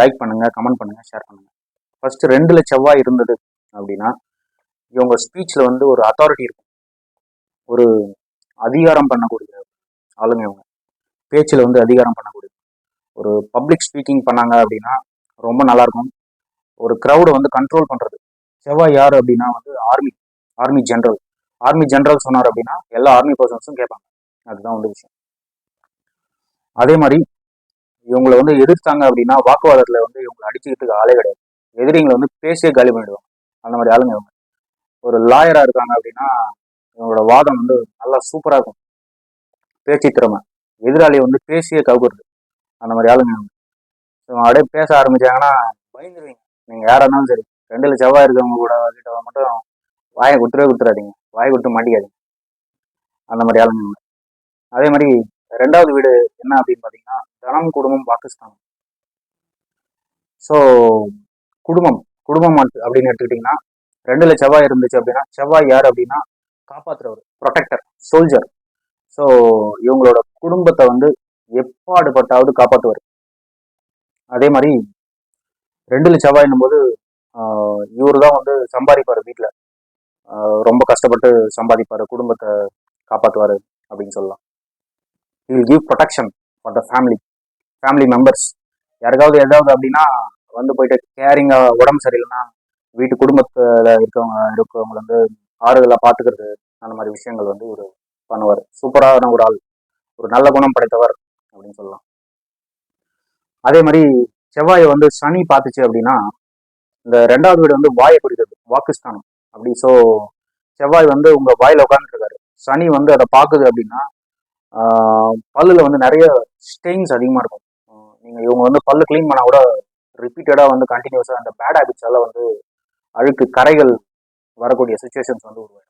Like பண்ணுங்க comment பண்ணுங்க share பண்ணுங்க. ஃபர்ஸ்ட் ரெண்டுல செவ்வாய் இருந்தது அப்படின்னா இவங்க ஸ்பீச்ல வந்து ஒரு அத்தாரிட்டி இருக்கும். ஒரு அதிகாரம் பண்ணக்கூடிய ஆளுங்க இவங்க. பேச்சில் வந்து அதிகாரம் பண்ணக்கூடிய ஒரு பப்ளிக் ஸ்பீக்கிங் பண்ணாங்க அப்படின்னா ரொம்ப நல்லா இருக்கும் ஒரு க்ரௌடை வந்து கண்ட்ரோல் பண்றது. செவ்வாய் யார் அப்படின்னா வந்து army army general army general சொன்னார் அப்படின்னா எல்லா ஆர்மி பர்சன்ஸும் கேட்பாங்க. அதுதான் வந்து விஷயம். அதே மாதிரி இவங்களை வந்து எதிர்த்தாங்க அப்படின்னா வாக்குவாதத்தில் வந்து இவங்களை அடிச்சுக்கிட்டு ஆளே கிடையாது. எதிரிங்களை வந்து பேசியே காலி பண்ணிடுவாங்க. அந்த மாதிரி ஆளுங்க இவங்க. ஒரு லாயராக இருக்காங்க அப்படின்னா இவங்களோட வாதம் வந்து நல்லா சூப்பராக இருக்கும். பேச்சு திறமை. எதிராளியை வந்து பேசியே கவுக்குறது அந்த மாதிரி ஆளுங்க இவங்க. இவங்க அப்படியே பேச ஆரம்பிச்சாங்கன்னா பயந்துருவீங்க. நீங்கள் யாராக இருந்தாலும் சரி. ரெண்டில் செவ்வாய் இருக்கவங்க கூட கிட்ட மட்டும் வாயை கொடுத்துடவே கொடுத்துறாதீங்க. வாயை கொடுத்து மாட்டிக்காதீங்க. அந்த மாதிரி ஆளுங்க அதே மாதிரி ரெண்டாவது வீடு என்ன அப்படின்னு பார்த்தீங்கன்னா தனம் குடும்பம் பாகிஸ்தான். ஸோ குடும்பம் குடும்பம் அப்படின்னு எடுத்துக்கிட்டிங்கன்னா ரெண்டுல செவ்வாய் இருந்துச்சு அப்படின்னா செவ்வாய் யார் அப்படின்னா காப்பாற்றுறவர் ப்ரொடெக்டர் சோல்ஜர் ஸோ இவங்களோட குடும்பத்தை வந்து எப்பாடுபட்டாவது காப்பாற்றுவார் அதே மாதிரி ரெண்டுல செவ்வாயின்னும் போது இவரு தான் வந்து சம்பாதிப்பார் வீட்டில் ரொம்ப கஷ்டப்பட்டு சம்பாதிப்பார் குடும்பத்தை காப்பாற்றுவார் அப்படின்னு சொல்லலாம். He'll give protection for the family family members யாருக்காவது ஏதாவது அப்படின்னா வந்து போயிட்டு கேரிங்காக உடம்பு சரியில்லைன்னா வீட்டு குடும்பத்தில் இருக்கவங்க இருக்கவங்க வந்து ஆறுதலாக பார்த்துக்கிறது அந்த மாதிரி விஷயங்கள் வந்து ஒரு பண்ணுவார். சூப்பரான ஒரு ஆள். ஒரு நல்ல குணம் படைத்தவர் அப்படின்னு சொல்லலாம். அதே மாதிரி செவ்வாயை வந்து சனி பார்த்துச்சு அப்படின்னா இந்த ரெண்டாவது வீடு வந்து வாயை குறிக்கிறது வாக்குஸ்தானம். அப்படி ஸோ செவ்வாய் வந்து உங்கள் வாயில் உட்காந்துருக்காரு சனி வந்து அதை பார்க்குது அப்படின்னா பல்லில் வந்து நிறைய ஸ்டெயின்ஸ் அதிகமாக இருக்கும். நீங்கள் நீங்க இவங்க வந்து பல்லு க்ளீன் பண்ணா கூட ரிப்பீட்டடா வந்து கண்டினியூஸா அந்த பேட் ஹேபிட்ஸ் வந்து அழுக்கு கரைகள் வரக்கூடிய சுச்சுவேஷன்ஸ் வந்து உருவாயிடும்.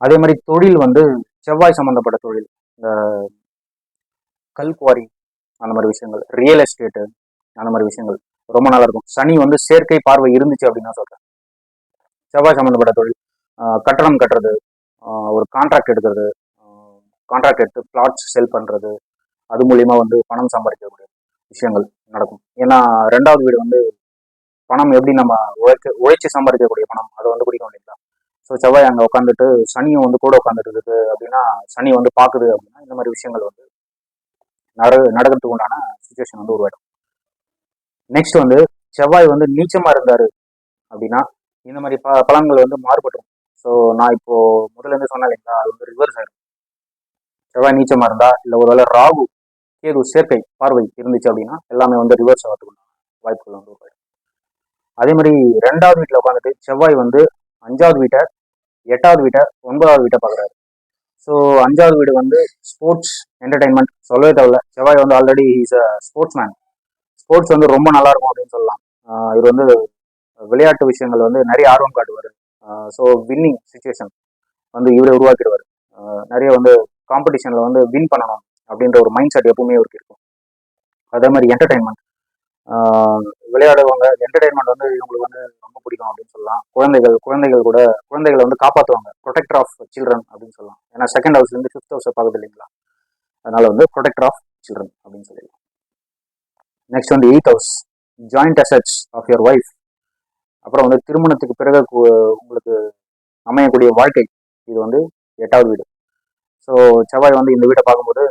அதே மாதிரி தொழில் வந்து செவ்வாய் சம்பந்தப்பட்ட தொழில் இந்த கல்குவாரி அந்த மாதிரி விஷயங்கள் ரியல் எஸ்டேட்டு அந்த மாதிரி விஷயங்கள் ரொம்ப நல்லா இருக்கும். சனி வந்து செயற்கை பார்வை இருந்துச்சு அப்படின்னு தான் சொல்றேன். செவ்வாய் சம்மந்தப்பட்ட தொழில் கட்டணம் கட்டுறது ஒரு கான்ட்ராக்ட் எடுக்கிறது கான்ட்ராக்ட் எடுத்து பிளாட்ஸ் செல் பண்ணுறது அது மூலியமா வந்து பணம் சம்பாதிக்கக்கூடிய விஷயங்கள் நடக்கும். ஏன்னா ரெண்டாவது வீடு வந்து பணம் எப்படி நம்ம உழைக்க உழைச்சி சம்பாதிக்கக்கூடிய பணம்? அதை வந்து பிடிக்கும் இல்லைங்களா ஸோ செவ்வாய் அங்கே உட்காந்துட்டு சனியும் வந்து கூட உட்காந்துட்டு இருக்கு அப்படின்னா சனி வந்து பார்க்குது அப்படின்னா இந்த மாதிரி விஷயங்கள் வந்து நட நடக்கிறதுக்கு உண்டான சுச்சுவேஷன் வந்து உருவாயிடும். நெக்ஸ்ட் வந்து செவ்வாய் வந்து நீச்சமா இருந்தாரு அப்படின்னா இந்த மாதிரி ப பலன்கள் வந்து மாறுபடும் ஸோ நான் இப்போ முதல்ல இருந்து சொன்னேன் இல்லைங்களா அது வந்து ரிவர்ஸ் ஆயிடும் செவ்வாய் நீச்சமா இருந்தா இல்லை ஒருவேளை ராகு கேது சேர்க்கை பார்வை இருந்துச்சு அப்படின்னா எல்லாமே வந்து ரிவர்ஸ் ஆகிறதுக்கு வாய்ப்புகள் வந்து உருவாயிடும். அதே மாதிரி ரெண்டாவது வீட்டில் உட்காந்துட்டு செவ்வாய் வந்து அஞ்சாவது வீட்டை எட்டாவது வீட்டை ஒன்பதாவது வீட்டை பார்க்குறாரு. ஸோ அஞ்சாவது வீடு வந்து ஸ்போர்ட்ஸ் என்டர்டைன்மெண்ட் சொல்லவே தேவையில்ல. செவ்வாய் வந்து already is a sportsman sports வந்து ரொம்ப நல்லா இருக்கும் அப்படின்னு சொல்லலாம். இவர் வந்து விளையாட்டு விஷயங்கள் வந்து நிறைய ஆர்வம் காட்டுவார். ஸோ வின்னிங் சுச்சுவேஷன் வந்து இவரை உருவாக்கிடுவார். நிறைய வந்து காம்படிஷனில் வந்து வின் பண்ணணும். அப்படின்ற ஒரு மைண்ட் செட் எப்பவுமே இவருக்கு இருக்கும். அதே மாதிரி என்டர்டைன்மெண்ட் விளையாடுவாங்க என்டர்டைன்மெண்ட் வந்து இவங்களுக்கு வந்து ரொம்ப பிடிக்கும் அப்படின்னு சொல்லலாம். குழந்தைகள் குழந்தைகள் கூட குழந்தைகளை வந்து காப்பாற்றுவாங்க ப்ரொடெக்டர் ஆஃப் சில்ட்ரன் அப்படின்னு சொல்லலாம். ஏன்னா செகண்ட் ஹவுஸ்லேருந்து ஃபிஃப்த் ஹவுஸை பார்க்குது இல்லைங்களா? அதனால வந்து ப்ரொடெக்டர் ஆஃப் சில்ட்ரன் அப்படின்னு சொல்லிடலாம். நெக்ஸ்ட் வந்து eighth house joint assets of your wife அப்புறம் வந்து திருமணத்துக்கு பிறகு உங்களுக்கு அமையக்கூடிய வாழ்க்கை. இது வந்து எட்டாவது வீடு. ஸோ செவ்வாய் வந்து இந்த வீட்டை பார்க்கும்போது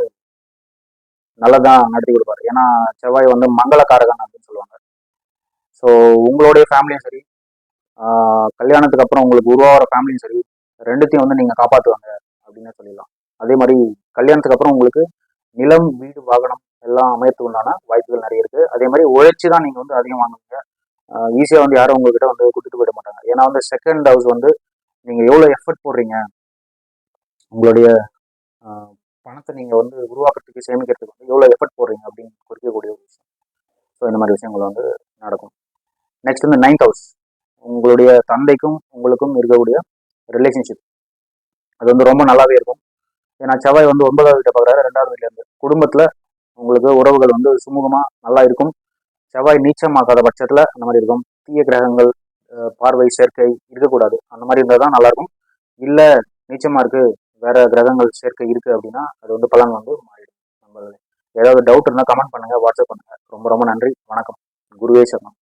நல்லதான் நடத்தி கொடுப்பாரு. ஏன்னா செவ்வாய் வந்து மங்களக்காரகன் அப்படின்னு சொல்லுவாங்க. ஸோ உங்களுடைய ஃபேமிலியும் சரி கல்யாணத்துக்கு அப்புறம் உங்களுக்கு உருவாகிற ஃபேமிலியும் சரி ரெண்டுத்தையும் வந்து நீங்கள் காப்பாற்றுவாங்க அப்படின்னு சொல்லிடலாம். அதே மாதிரி கல்யாணத்துக்கு அப்புறம் உங்களுக்கு நிலம் வீடு வாகனம் எல்லாம் அமையத்துக்கு உண்டான வாய்ப்புகள் நிறைய இருக்குது அதே மாதிரி உழைச்சி தான் நீங்கள் வந்து அதிகம் வாங்குவீங்க. ஈஸியாக வந்து யாரும் உங்ககிட்ட வந்து கொடுத்துட்டு போயிட மாட்டாங்க. ஏன்னா வந்து செகண்ட் ஹவுஸ் வந்து நீங்கள் எவ்வளோ எஃபர்ட் போடுறீங்க? உங்களுடைய பணத்தை நீங்கள் வந்து உருவாக்குறதுக்கு சேமிக்கிறதுக்கு வந்து எவ்வளோ எஃபர்ட் போடுறீங்க அப்படின்னு குறிக்கக்கூடிய ஒரு விஷயம். ஸோ இந்த மாதிரி விஷயங்கள் வந்து நடக்கும். நெக்ஸ்ட் வந்து நைன்த் ஹவுஸ் உங்களுடைய தந்தைக்கும் உங்களுக்கும் இருக்கக்கூடிய ரிலேஷன்ஷிப் அது வந்து ரொம்ப நல்லாவே இருக்கும். ஏன்னா செவ்வாய் வந்து ஒன்பதாவது வீட்டை பார்க்குறாரு ரெண்டாவது வீட்டில் இருந்து. குடும்பத்தில் உங்களுக்கு உறவுகள் வந்து சுமூகமாக நல்லா இருக்கும். செவ்வாய் நீச்சமாக்காத பட்சத்தில் அந்த மாதிரி இருக்கும். தீய கிரகங்கள் பார்வை சேர்க்கை இருக்கக்கூடாது. அந்த மாதிரி இருந்தால் தான் நல்லாயிருக்கும் இல்லை நீச்சமாக இருக்குது வேற கிரகங்கள் சேர்க்கை இருக்கு அப்படின்னா அது வந்து பலன் வந்து மாறிடும். நம்ம ஏதாவது டவுட் இருந்தால் கமெண்ட் பண்ணுங்க வாட்ஸ்அப் பண்ணுங்க. ரொம்ப ரொம்ப நன்றி. வணக்கம். குருவே சரணம்.